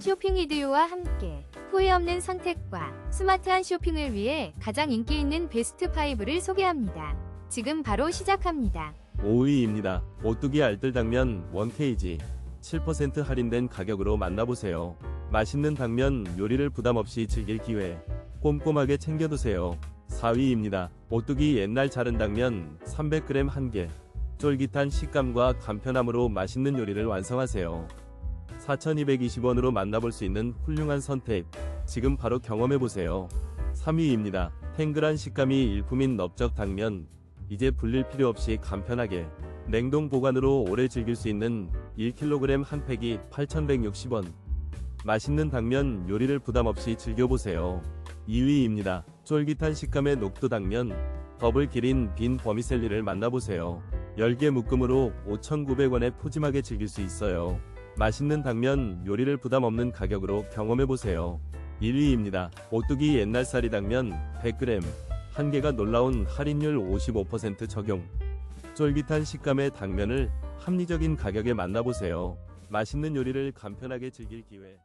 쇼핑 이디오와 함께 후회 없는 선택과 스마트한 쇼핑을 위해 가장 인기 있는 베스트 5를 소개합니다. 지금 바로 시작합니다. 5위입니다. 오뚜기 알뜰당면 1kg 7% 할인된 가격으로 만나보세요. 맛있는 당면 요리를 부담 없이 즐길 기회. 꼼꼼하게 챙겨두세요. 4위입니다. 오뚜기 옛날 자른 당면 300g 1개. 쫄깃한 식감과 간편함으로 맛있는 요리를 완성하세요. 4,220원으로 만나볼 수 있는 훌륭한 선택. 지금 바로 경험해보세요. 3위입니다. 탱글한 식감이 일품인 넓적 당면. 이제 불릴 필요 없이 간편하게 냉동 보관으로 오래 즐길 수 있는 1kg 한 팩이 8,160원. 맛있는 당면 요리를 부담 없이 즐겨보세요. 2위입니다. 쫄깃한 식감의 녹두 당면 더블 기린 빈 버미셀리를 만나보세요. 10개 묶음으로 5,900원에 푸짐하게 즐길 수 있어요. 맛있는 당면 요리를 부담 없는 가격으로 경험해보세요. 1위입니다. 오뚜기 옛날살이 당면 100g 한 개가 놀라운 할인율 55% 적용. 쫄깃한 식감의 당면을 합리적인 가격에 만나보세요. 맛있는 요리를 간편하게 즐길 기회.